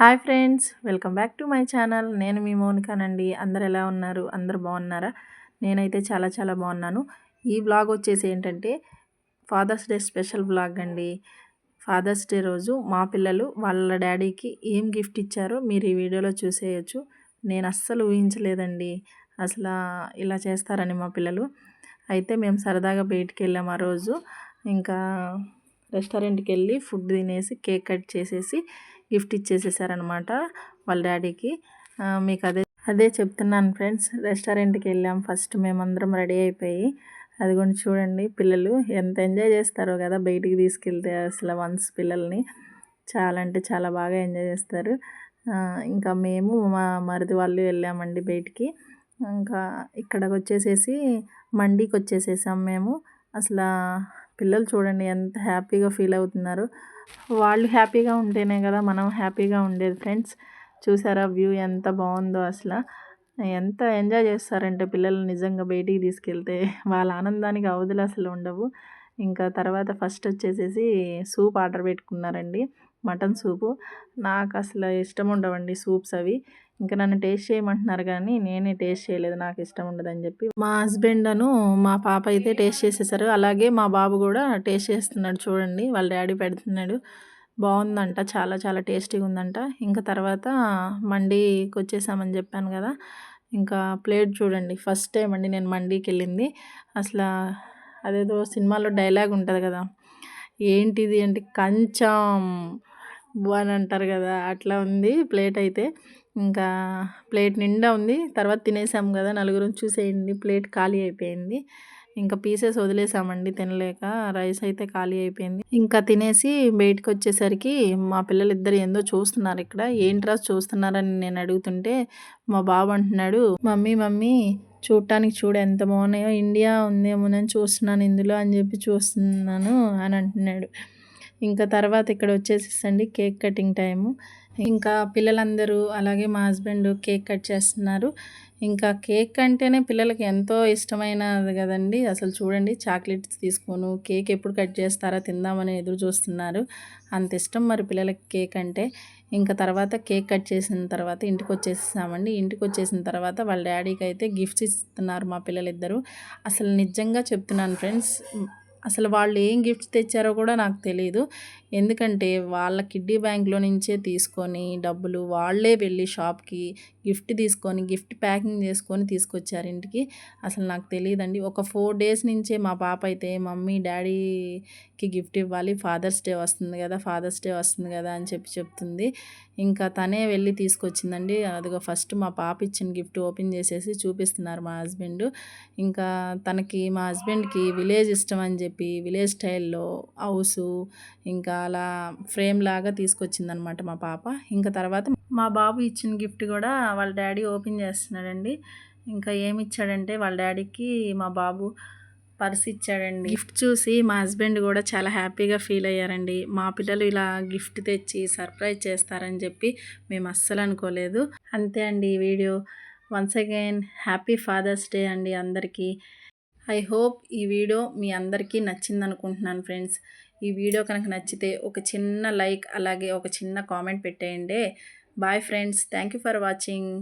Hi friends welcome back to my channel. నేను మీ మోనికానండి. అందరు ఎలా ఉన్నారు? అందరు బాగున్నారా? నేనైతే చాలా చాలా బాగున్నాను. ఈ బ్లాగ్ వచ్చేసి ఏంటంటే ఫాదర్స్ డే స్పెషల్ బ్లాగ్ అండి. ఫాదర్స్ డే రోజు మా పిల్లలు వాళ్ళ డాడీకి ఏం గిఫ్ట్ ఇచ్చారో మీరు ఈ వీడియోలో చూసేయచ్చు. నేను అస్సలు ఊహించలేదండి. అసలు ఇలా చేస్తారని మా పిల్లలు. అయితే మేము సరదాగా బయటికి వెళ్ళాము ఆ రోజు. ఇంకా రెస్టారెంట్కి వెళ్ళి ఫుడ్ తినేసి కేక్ కట్ చేసేసి గిఫ్ట్ ఇచ్చేసేసారనమాట వాళ్ళ డాడీకి. మీకు అదే అదే చెప్తున్నాను ఫ్రెండ్స్. రెస్టారెంట్కి వెళ్ళాం ఫస్ట్ మేమందరం రెడీ అయిపోయి. అది కూడా చూడండి పిల్లలు ఎంత ఎంజాయ్ చేస్తారో కదా బయటికి తీసుకెళ్తే అసలు వన్స్ పిల్లల్ని. చాలా అంటే చాలా బాగా ఎంజాయ్ చేస్తారు. ఇంకా మేము మా మరిది వాళ్ళు వెళ్ళామండి బయటికి. ఇంకా ఇక్కడికి వచ్చేసేసి మండీకి వచ్చేసేసాం మేము. అసలు పిల్లలు చూడండి ఎంత హ్యాపీగా ఫీల్ అవుతున్నారు. వాళ్ళు హ్యాపీగా ఉంటేనే కదా మనం హ్యాపీగా ఉండేది ఫ్రెండ్స్. చూసారా వ్యూ ఎంత బాగుందో అసలు. ఎంత ఎంజాయ్ చేస్తారంటే పిల్లలు నిజంగా బయటికి తీసుకెళ్తే. వాళ్ళ ఆనందానికి అవధులు అసలు ఉండవు. ఇంకా తర్వాత ఫస్ట్ వచ్చేసేసి సూప్ ఆర్డర్ పెట్టుకున్నారండి. Mutton soup. నాకు అసలు ఇష్టం ఉండవండి సూప్స్ అవి. ఇంకా నన్ను టేస్ట్ చేయమంటున్నారు కానీ నేనే టేస్ట్ చేయలేదు నాకు ఇష్టం ఉండదని చెప్పి. మా హస్బెండ్ అను మా పాప అయితే టేస్ట్ చేసేసారు. అలాగే మా బాబు కూడా టేస్ట్ చేస్తున్నాడు చూడండి వాళ్ళ డాడీ పెడుతున్నాడు. బాగుందంట చాలా చాలా టేస్టీగా ఉందంట. ఇంకా తర్వాత మండీకి వచ్చేసామని చెప్పాను కదా ఇంకా ప్లేట్ చూడండి. ఫస్ట్ టైం అండి నేను మండీకి వెళ్ళింది. అసలు అదేదో సినిమాలో డైలాగ్ ఉంటుంది కదా ఏంటిది అంటే కంచం అని అంటారు కదా అట్లా ఉంది ప్లేట్ అయితే. ఇంకా ప్లేట్ నిండా ఉంది. తర్వాత తినేసాం కదా నలుగురు చూసేయండి. ప్లేట్ ఖాళీ అయిపోయింది. ఇంకా పీసెస్ వదిలేసామండి తినలేక. రైస్ అయితే ఖాళీ అయిపోయింది. ఇంకా తినేసి బయటకు వచ్చేసరికి మా పిల్లలు ఇద్దరు ఏందో చూస్తున్నారు ఇక్కడ. ఏంట్రా చూస్తున్నారని నేను అడుగుతుంటే మా బాబు అంటున్నాడు మమ్మీ మమ్మీ చూడటానికి చూడు ఎంత బాగున్నాయో. ఇండియా ఉందేమోనని చూస్తున్నాను ఇందులో అని చెప్పి చూస్తున్నాను అని అంటున్నాడు. ఇంకా తర్వాత ఇక్కడ వచ్చేసేసండి కేక్ కటింగ్ టైము. ఇంకా పిల్లలందరూ అలాగే మా హస్బెండ్ కేక్ కట్ చేస్తున్నారు. ఇంకా కేక్ అంటేనే పిల్లలకి ఎంతో ఇష్టమైనది కదండి. అసలు చూడండి చాక్లెట్స్ తీసుకోను కేక్ ఎప్పుడు కట్ చేస్తారా తిందామని ఎదురు చూస్తున్నారు. అంత ఇష్టం మరి పిల్లలకి కేక్ అంటే. ఇంకా తర్వాత కేక్ కట్ చేసిన తర్వాత ఇంటికి వచ్చేసామండి ఇంటికి వచ్చేసిన తర్వాత వాళ్ళ డాడీకి అయితే గిఫ్ట్స్ ఇస్తున్నారు మా పిల్లలిద్దరూ. అసలు నిజంగా చెప్తున్నాను ఫ్రెండ్స్ అసలు వాళ్ళు ఏం గిఫ్ట్స్ తెచ్చారో కూడా నాకు తెలియదు ఎందుకంటే వాళ్ళ కిడ్డీ బ్యాంక్లో నుంచే తీసుకొని డబ్బులు వాళ్ళే వెళ్ళి షాప్కి గిఫ్ట్ తీసుకొని గిఫ్ట్ ప్యాకింగ్ చేసుకొని తీసుకొచ్చారు ఇంటికి. అసలు నాకు తెలియదండి. ఒక ఫోర్ డేస్ నుంచే మా పాప అయితే మమ్మీ డాడీకి గిఫ్ట్ ఇవ్వాలి ఫాదర్స్ డే వస్తుంది కదా ఫాదర్స్ డే వస్తుంది కదా అని చెప్పి చెప్తుంది. ఇంకా తనే వెళ్ళి తీసుకొచ్చిందండి. అదిగో ఫస్ట్ మా పాప ఇచ్చిన గిఫ్ట్ ఓపెన్ చేసేసి చూపిస్తున్నారు మా హస్బెండ్. ఇంకా తనకి మా హస్బెండ్కి విలేజ్ ఇష్టం అని చెప్పి విలేజ్ స్టైల్లో హౌసు ఇంకా అలా ఫ్రేమ్ లాగా తీసుకొచ్చిందనమాట మా పాప. ఇంకా తర్వాత మా బాబు ఇచ్చిన గిఫ్ట్ కూడా వాళ్ళ డాడీ ఓపెన్ చేస్తున్నాడండి. ఇంకా ఏమి ఇచ్చాడంటే వాళ్ళ డాడీకి మా బాబు పర్స్ ఇచ్చాడండి. గిఫ్ట్ చూసి మా హస్బెండ్ కూడా చాలా హ్యాపీగా ఫీల్ అయ్యారండి. మా పిల్లలు ఇలా గిఫ్ట్ తెచ్చి సర్ప్రైజ్ చేస్తారని చెప్పి మేము అస్సలు అనుకోలేదు. అంతే అండి ఈ video. Once again happy father's day అండి అందరికీ. ఐ హోప్ ఈ వీడియో మీ అందరికీ నచ్చింది అనుకుంటున్నాను ఫ్రెండ్స్. ఈ వీడియో కనుక నచ్చితే ఒక చిన్న లైక్ అలాగే ఒక చిన్న కామెంట్ పెట్టేయండి. Bye friends thank for watching.